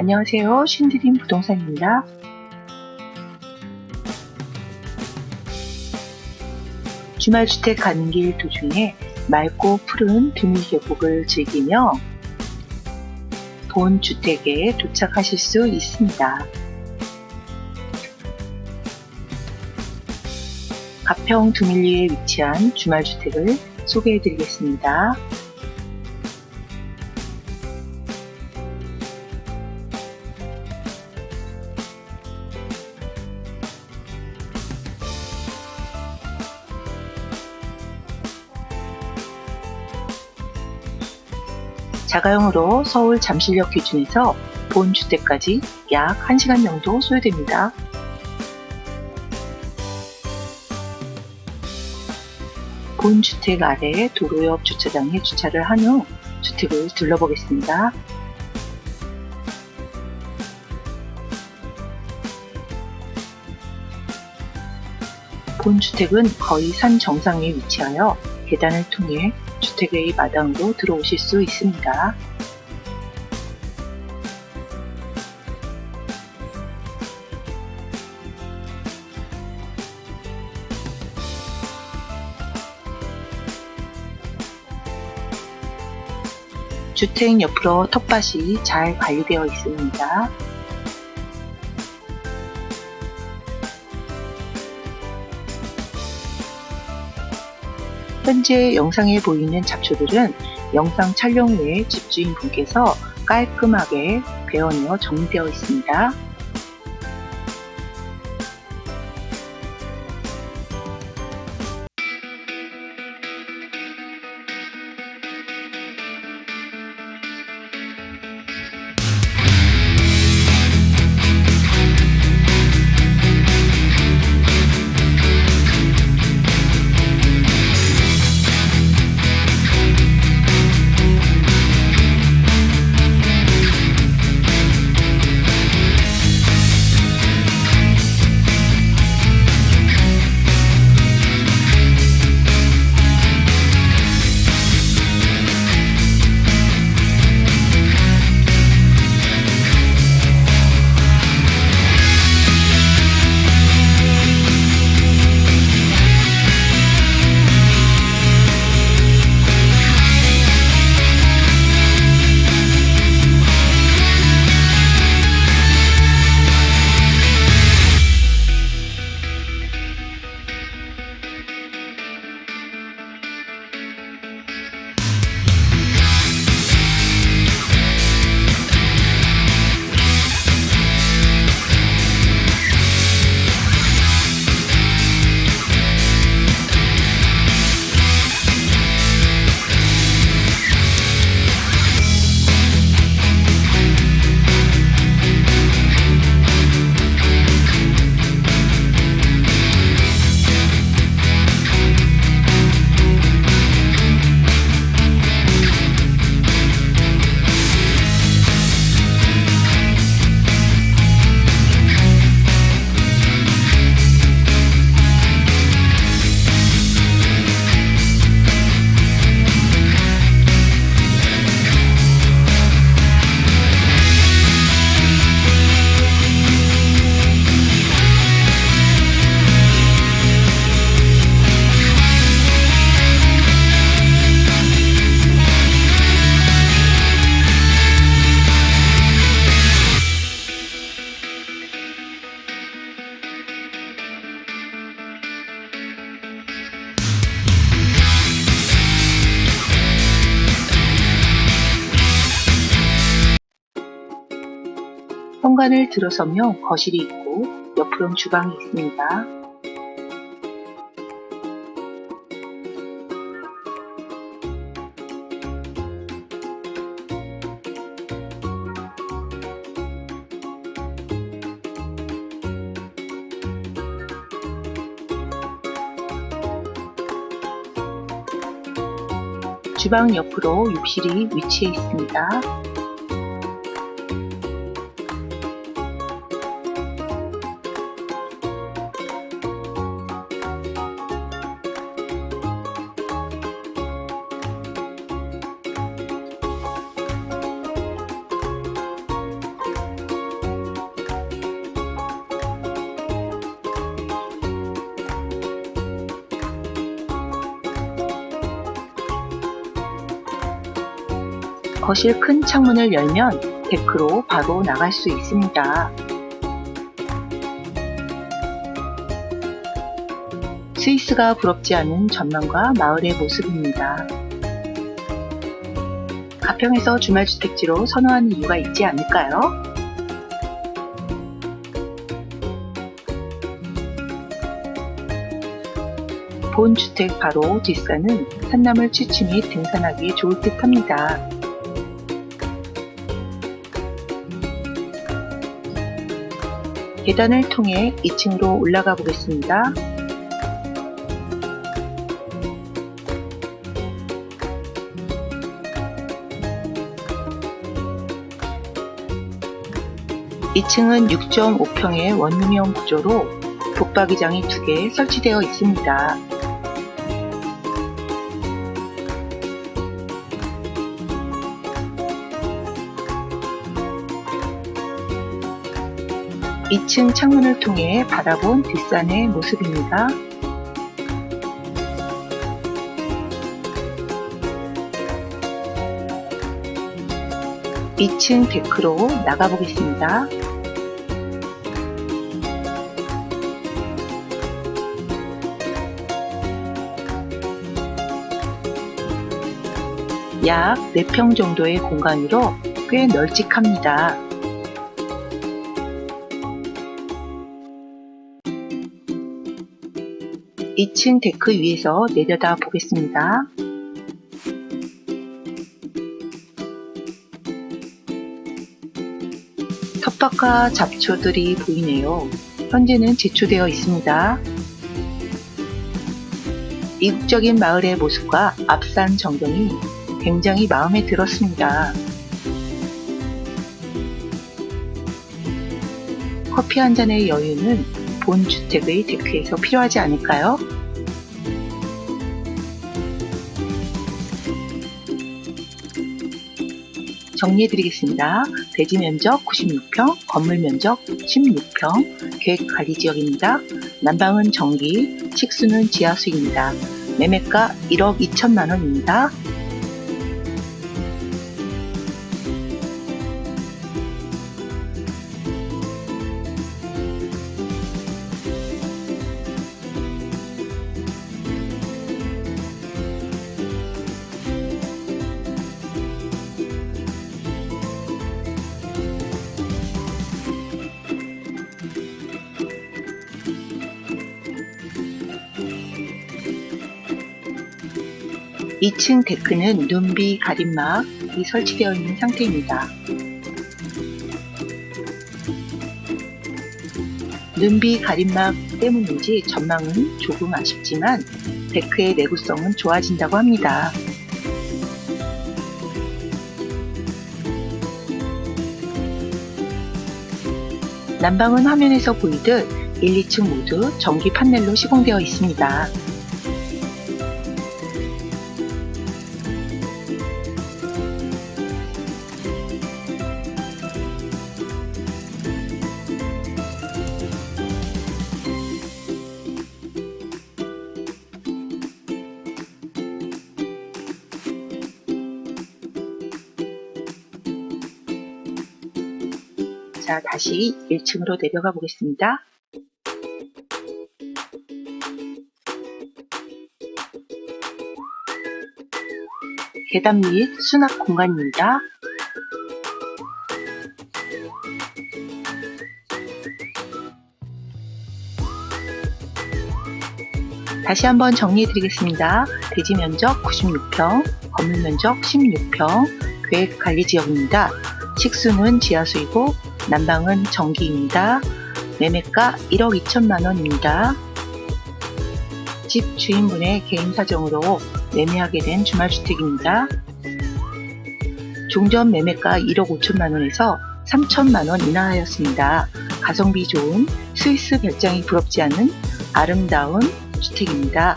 안녕하세요. 신드림 부동산입니다. 주말주택 가는 길 도중에 맑고 푸른 드밀 계곡을 즐기며 본 주택에 도착하실 수 있습니다. 가평 두밀리에 위치한 주말주택을 소개해 드리겠습니다. 자가용으로 서울 잠실역 기준에서 본 주택까지 약 1시간 정도 소요됩니다. 본 주택 아래 도로 옆 주차장에 주차를 한 후 주택을 둘러보겠습니다. 본 주택은 거의 산 정상에 위치하여 계단을 통해 주택의 마당으로 들어오실 수 있습니다. 주택 옆으로 텃밭이 잘 관리되어 있습니다. 현재 영상에 보이는 잡초들은 영상 촬영 후에 집주인분께서 깔끔하게 베어내어 정리되어 있습니다. 현관을 들어서면 거실이 있고 옆으로는 주방이 있습니다. 주방 옆으로 욕실이 위치해 있습니다. 거실 큰 창문을 열면 데크로 바로 나갈 수 있습니다. 스위스가 부럽지 않은 전망과 마을의 모습입니다. 가평에서 주말주택지로 선호하는 이유가 있지 않을까요? 본 주택 바로 뒷산은 산나물 취치 및 등산하기에 좋을 듯 합니다. 계단을 통해 2층으로 올라가 보겠습니다. 이층은 6.5평의 원룸형 구조로 북박이장이 두 개 설치되어 있습니다. 이층 창문을 통해 바라본 뒷산의 모습입니다. 이층 데크로 나가보겠습니다. 약 4평 정도의 공간으로 꽤 널찍합니다. 2층 데크 위에서 내려다 보겠습니다. 텃밭과 잡초들이 보이네요. 현재는 제초되어 있습니다. 이국적인 마을의 모습과 앞산 전경이 굉장히 마음에 들었습니다. 커피 한 잔의 여유는 본 주택의 데크에서 필요하지 않을까요? 정리해드리겠습니다. 대지 면적 96평, 건물 면적 16평, 계획 관리 지역입니다. 난방은 전기, 식수는 지하수입니다. 매매가 1억 2천만 원입니다. 이층 데크는 눈비 가림막이 설치되어 있는 상태입니다. 눈비 가림막 때문인지 전망은 조금 아쉽지만 데크의 내구성은 좋아진다고 합니다. 난방은 화면에서 보이듯 1, 2층 모두 전기 판넬로 시공되어 있습니다. 자, 다시 1층으로 내려가 보겠습니다. 계단 및 수납 공간입니다. 다시 한번 정리해 드리겠습니다. 대지 면적 96평, 건물 면적 16평, 계획 관리 지역입니다. 식수는 지하수이고 난방은 전기입니다. 매매가 1억 2천만 원입니다. 집 주인분의 개인 사정으로 매매하게 된 주말주택입니다. 종전 매매가 1억 5천만 원에서 3천만 원 인하하였습니다. 가성비 좋은 스위스 별장이 부럽지 않은 아름다운 주택입니다.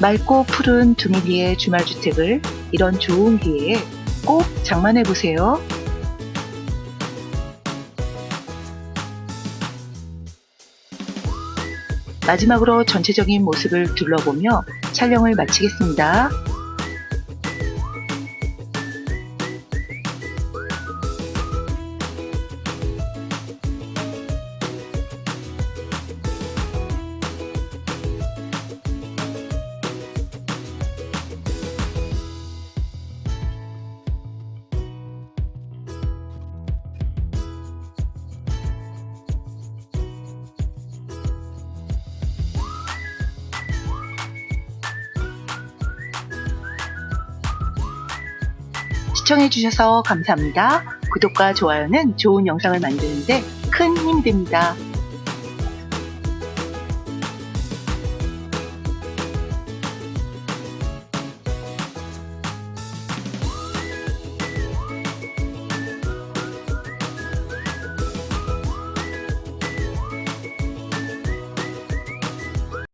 맑고 푸른 두밀리의 주말주택을 이런 좋은 기회에 꼭 장만해 보세요. 마지막으로 전체적인 모습을 둘러보며 촬영을 마치겠습니다. 시청해주셔서 감사합니다. 구독과 좋아요는 좋은 영상을 만드는데 큰 힘이 됩니다.